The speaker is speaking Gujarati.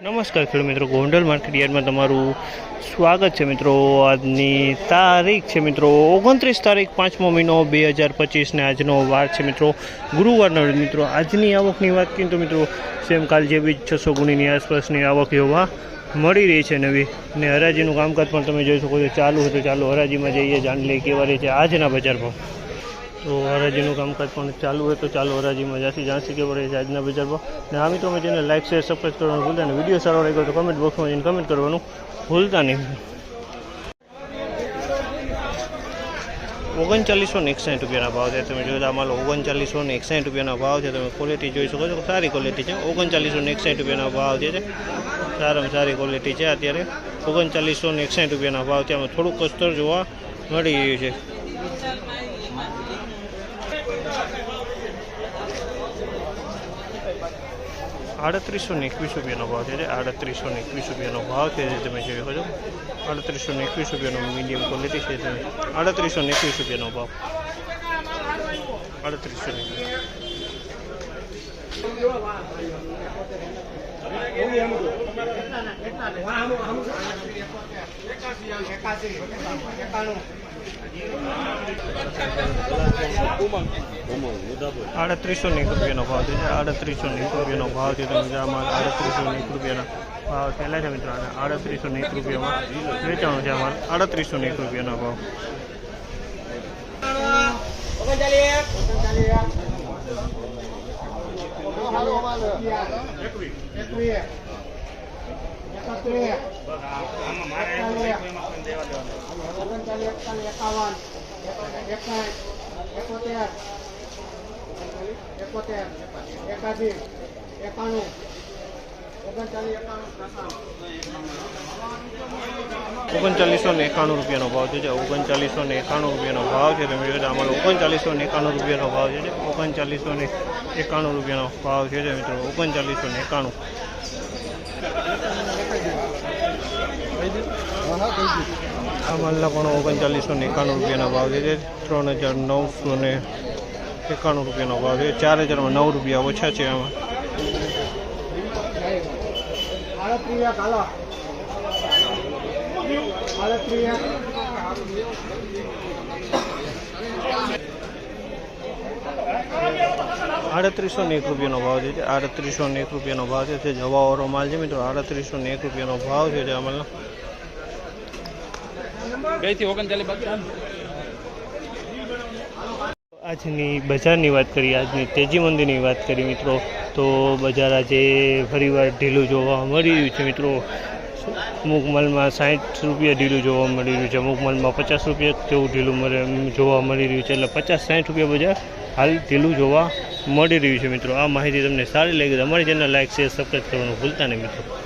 નમસ્કાર ખેડૂત મિત્રો, ગોંડલ માર્કેટ યાર્ડમાં તમારું સ્વાગત છે મિત્રો. આજની તારીખ છે મિત્રો, ઓગણત્રીસ તારીખ પાંચમો મહિનો બે હજાર પચીસને આજનો વાર છે મિત્રો. ગુરુવારનો મિત્રો, આજની આવકની વાત કરીએ તો મિત્રો, સેમ કાલ જેવી છસો ગુણીની આસપાસની આવક જોવા મળી રહી છે નવી. ને હરાજીનું કામકાજ પણ તમે જોઈ શકો છો, ચાલુ હોય તો ચાલુ. હરાજીમાં જઈએ, જાણી લઈએ, કેવા રહે છે આજના બજાર ભાવ. તો હરાજીનું કામકાજ પણ ચાલુ હોય તો ચાલુ હરાજીમાં જાથી જાણશી પડે છે આજના બજારમાં ને આ મિત્રો જેને લાઈક શેર સબસ્ક્રાઈબ કરવાનું ભૂલતા નહીં. વીડિયો સારો લાગ્યો તો કમેન્ટ બોક્સમાં જઈને કમેન્ટ કરવાનું ભૂલતા નહીં. ઓગણચાલીસો ને એકસાઠ રૂપિયાના ભાવ છે. તમે જોયું આમાં ઓગણચાલીસો ને એકસાઠ રૂપિયાના ભાવ છે. તમે ક્વોલિટી જોઈ શકો છો સારી ક્વોલિટી છે. ઓગણચાલીસો ને એકસાઠ રૂપિયાના ભાવ છે, સારામાં સારી ક્વોલિટી છે. અત્યારે ઓગણચાલીસો ને એકસાઠ રૂપિયાના ભાવ છે. આમાં થોડુંક કસ્તર જોવા મળી રહ્યું છે. આડત્રીસો ને એકવીસ રૂપિયાનો ભાવ છે આડત્રીસો ને એકવીસ રૂપિયાનો ભાવ છે, જે તમે જોઈ શકો છો. આડત્રીસો ને એકવીસ રૂપિયાનો મીડિયમ ક્વોલિટી છે તમે આડત્રીસો ને એકવીસ રૂપિયાનો ભાવ. આડત્રીસો ને આડત્રીસો ને રૂપિયાનો ભાવ છે. આડત્રીસો ને રૂપિયાનો ભાવ છે તમે આમાં આડત્રીસો ને એક રૂપિયાના ભાવ થયેલા છે મિત્રો. અને આડત્રીસો ને રૂપિયામાં વેચાણું છે આમાં આડત્રીસો ને રૂપિયાનો ભાવ એકાસી એકાણું ઓગણચાલીસો ને એકાણું રૂપિયાનો ભાવ છે ઓગણચાલીસો ને એકાણું રૂપિયાનો ભાવ છે. તમે જોયો આમાં ઓગણચાલીસો ને એકાણું રૂપિયાનો ભાવ છે ઓગણચાલીસો ને એકાણું રૂપિયાનો ભાવ છે મિત્રો. ઓગણચાલીસો ને એકાણું. આ માલના પણ ઓગણચાલીસો એકાણું રૂપિયાના ભાવ છે ત્રણ હજાર નવસો ને એકાણું રૂપિયાનો ભાવ છે. ચાર હજારમાં નવ રૂપિયા ઓછા છે આમાં. આડત્રીસ ને એક રૂપિયાનો ભાવ છે આડત્રીસો ને એક રૂપિયાનો ભાવ છે. જવાવાળો માલ છે મિત્રો, આડત્રીસો ને એક રૂપિયાનો ભાવ છે જે આજની બજારની વાત કરીએ, આજની તેજી મંદીની વાત કરીએ મિત્રો, તો બજાર આજે ફરીવાર ઢીલું જોવા મળી રહ્યું છે મિત્રો. અમુક માલમાં સાઠ રૂપિયા ઢીલું જોવા મળી રહ્યું છે, અમુક માલમાં પચાસ રૂપિયા જેવું ઢીલું જોવા મળી રહ્યું છે. એટલે પચાસ સાઠ રૂપિયા બજાર હાલ ઢીલું જોવા મળી રહ્યું છે મિત્રો. આ માહિતી તમને સારી લાગી તો અમારી ચેનલ લાઈક શેર સબસ્ક્રાઈબ કરવાનું ભૂલતા નહીં મિત્રો.